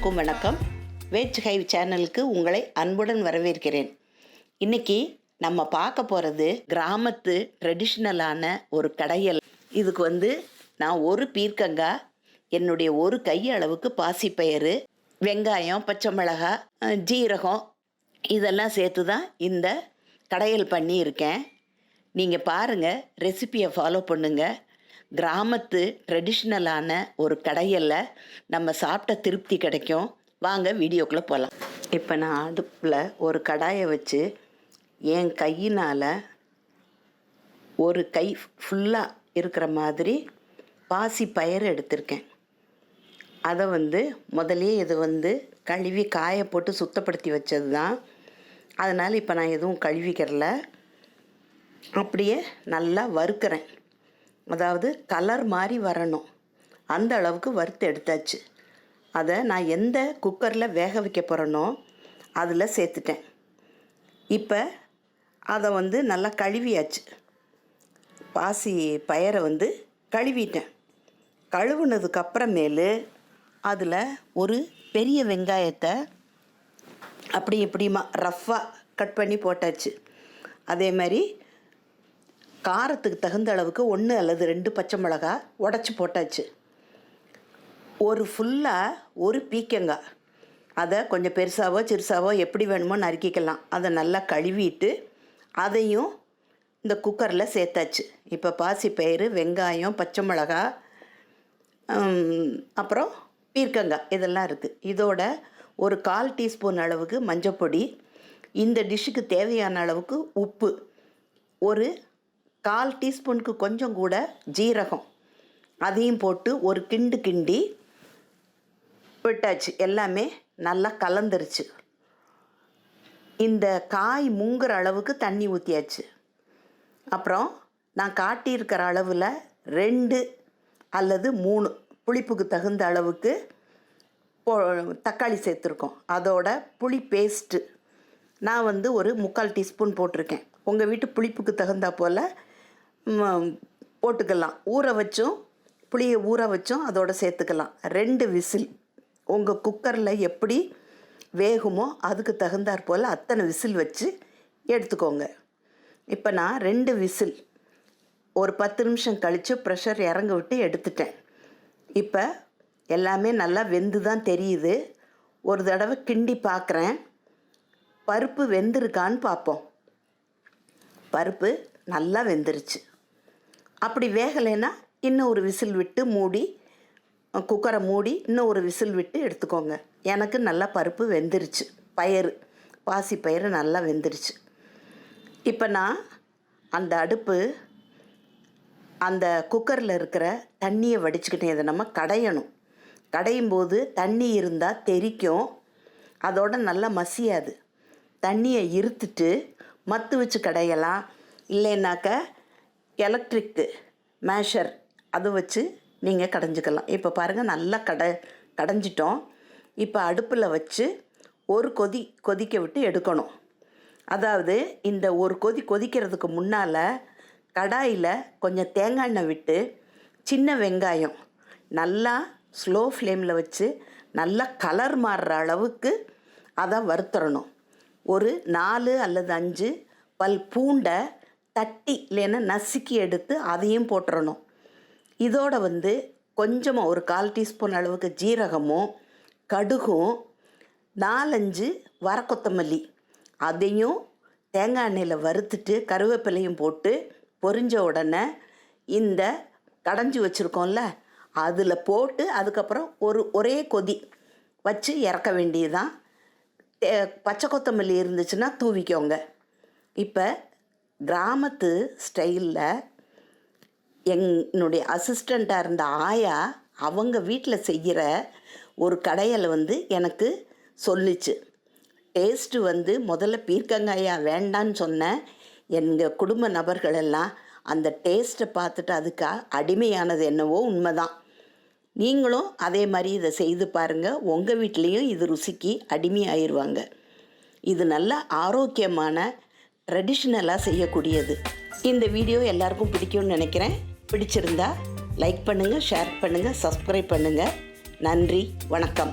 அனைவருக்கும் வணக்கம். வெஜ் ஹைவ் சேனலுக்கு உங்களை அன்புடன் வரவேற்கிறேன். இன்னைக்கு நம்ம பார்க்க போகிறது கிராமத்து ட்ரெடிஷ்னலான ஒரு கடையல். இதுக்கு வந்து நான் ஒரு பீர்க்கங்காய் என்னுடைய ஒரு கையளவுக்கு பாசிப்பயிறு வெங்காயம் பச்சை மிளகாய் ஜீரகம் இதெல்லாம் சேர்த்து தான் இந்த கடையல் பண்ணியிருக்கேன். நீங்கள் பாருங்கள் ரெசிபியை ஃபாலோ பண்ணுங்கள் கிராமத்து ட்ரெடிஷ்னலான ஒரு கடையில் நம்ம சாப்பிட்ட திருப்தி கிடைக்கும். வாங்க வீடியோக்குள்ளே போகலாம் இப்போ நான் அடுப்பில் ஒரு கடாயை வச்சு என் கையினால் ஒரு கை ஃபுல்லாக இருக்கிற மாதிரி பாசி பயிர் எடுத்திருக்கேன். அதை வந்து முதலே இது வந்து கழுவி காய போட்டு சுத்தப்படுத்தி வச்சது தான் அதனால் இப்போ நான் எதுவும் கழுவிக்கிறல. அப்படியே நல்லா வறுக்கிறேன். அதாவது கலர் மாதிரி வரணும். அந்த அளவுக்கு வறுத்து எடுத்தாச்சு. அதை நான் எந்த குக்கரில் வேக வைக்க போகிறேனோ அதில் சேர்த்துட்டேன். இப்போ அதை வந்து நல்லா கழுவியாச்சு. பாசி பயரை வந்து கழுவிட்டேன். கழுவுனதுக்கு அப்புறமேலு அதில் ஒரு பெரிய வெங்காயத்தை அப்படி இப்படிமா ரஃப்பாக கட் பண்ணி போட்டாச்சு. அதே மாதிரி காரத்துக்கு தகுந்த அளவுக்கு ஒன்று அல்லது ரெண்டு பச்சை மிளகா உடச்சி போட்டாச்சு. ஒரு ஃபுல்லாக ஒரு பீக்கங்காய். அதை கொஞ்சம் பெருசாவோ சிறுசாவோ எப்படி வேணுமோ நறுக்கிக்கலாம். அதை நல்லா கழுவிட்டு அதையும் இந்த குக்கரில் சேர்த்தாச்சு. இப்போ பாசிப்பயிறு வெங்காயம் பச்சை மிளகா அப்புறம் பீர்க்கங்காய் இதெல்லாம் இருக்குது இதோட ஒரு கால் டீஸ்பூன் அளவுக்கு மஞ்சப்பொடி. இந்த டிஷ்ஷுக்கு தேவையான அளவுக்கு உப்பு. ஒரு கால் டீஸ்பூனுக்கு கொஞ்சம் கூட ஜீரகம். அதையும் போட்டு ஒரு கிண்டு கிண்டி விட்டாச்சு. எல்லாமே நல்லா கலந்துருச்சு. இந்த காய் முங்குற அளவுக்கு தண்ணி ஊற்றியாச்சு அப்புறம் நான் காட்டியிருக்கிற அளவில் ரெண்டு அல்லது மூணு புளிப்புக்கு தகுந்த அளவுக்கு போ- தக்காளி சேர்த்துருக்கோம். அதோட புளி பேஸ்ட்டு நான் வந்து ஒரு முக்கால் டீஸ்பூன் போட்டிருக்கேன். உங்கள் வீட்டு புளிப்புக்கு தகுந்தா போல் போட்டுக்கலாம். ஊற வச்சும் புளியை ஊற வச்சும் அதோட சேர்த்துக்கலாம். ரெண்டு விசில். உங்கள் குக்கரில் எப்படி வேகுமோ அதுக்கு தகுந்தாற் போல் அத்தனை விசில் வச்சு எடுத்துக்கோங்க. இப்போ நான் ரெண்டு விசில் ஒரு பத்து நிமிஷம் கழித்து ப்ரெஷர் இறங்க விட்டு எடுத்துட்டேன். இப்போ எல்லாமே நல்லா வெந்து தான் தெரியுது. ஒரு தடவை கிண்டி பார்க்குறேன் பருப்பு வெந்திருக்கான்னு பார்ப்போம் பருப்பு நல்லா வெந்துருச்சு. அப்படி வேகலைன்னா இன்னும் ஒரு விசில் விட்டு மூடி குக்கரை மூடி இன்னும் ஒரு விசில் விட்டு எடுத்துக்கோங்க. எனக்கு நல்லா பருப்பு வெந்துருச்சு. பயிறு பாசி பயிறு நல்லா வெந்துருச்சு. இப்போ நான் அந்த அடுப்பு அந்த குக்கரில் இருக்கிற தண்ணியை வடிச்சுக்கிட்டேன் இதை நம்ம கடையணும். கடையும் போது தண்ணி இருந்தால் தெறிக்கும் அதோட நல்லா மசியாது. தண்ணியை இருத்துட்டு மத்து வச்சு கடையலாம். இல்லைன்னாக்க எலக்ட்ரிக்கு மேஷர் அது வச்சு நீங்கள் கடைஞ்சிக்கலாம். இப்போ பாருங்கள் நல்லா கடை கடைஞ்சிட்டோம். இப்போ அடுப்பில் வச்சு ஒரு கொதி கொதிக்க விட்டு எடுக்கணும். அதாவது இந்த ஒரு கொதி கொதிக்கிறதுக்கு முன்னால் கடாயில் கொஞ்சம் தேங்காய் எண்ணெய் விட்டு சின்ன வெங்காயம் நல்லா ஸ்லோ ஃப்ளேமில் வச்சு நல்லா கலர் மாறுற அளவுக்கு அதை வறுத்துறணும். ஒரு நாலு அல்லது அஞ்சு பல் பூண்டை தட்டி இல்லைன்னா நசுக்கி எடுத்து அதையும் போட்டுறணும். இதோட வந்து கொஞ்சமாக ஒரு கால் டீஸ்பூன் அளவுக்கு ஜீரகமும் கடுகும் நாலஞ்சு வரக்கொத்தமல்லி அதையும் தேங்காய் எண்ணெயில் வறுத்துட்டு கருவேப்பிலையும் போட்டு பொரிஞ்ச உடனே இந்த கடைஞ்சி வச்சுருக்கோம்ல அதில் போட்டு அதுக்கப்புறம் ஒரு ஒரே கொதி வச்சு இறக்க வேண்டியதுதான். பச்சை கொத்தமல்லி இருந்துச்சுன்னா தூவிக்கோங்க. இப்போ கிராமத்து ஸ்டைலில் என்னுடைய அசிஸ்டண்ட்டாக இருந்த ஆயா அவங்க வீட்டில் செய்கிற ஒரு கடையில் வந்து எனக்கு சொல்லிச்சு. டேஸ்ட்டு வந்து முதல்ல பீர்க்கங்காயா வேண்டான்னு சொன்னேன் எங்கள் குடும்ப நபர்கள் எல்லாம் அந்த டேஸ்ட்டை பார்த்துட்டு அதுக்கு அடிமையானது என்னவோ உண்மைதான். நீங்களும் அதே மாதிரி இதை செய்து பாருங்கள் உங்கள் வீட்லேயும் இது ருசிக்கு அடிமையாயிருவாங்க. இது நல்ல ஆரோக்கியமான ட்ரெடிஷ்னலாக செய்யக்கூடியது. இந்த வீடியோ எல்லாருக்கும் பிடிக்கும்னு நினைக்கிறேன். பிடிச்சிருந்தா லைக் பண்ணுங்கள் ஷேர் பண்ணுங்கள் சப்ஸ்கிரைப் பண்ணுங்கள் நன்றி வணக்கம்.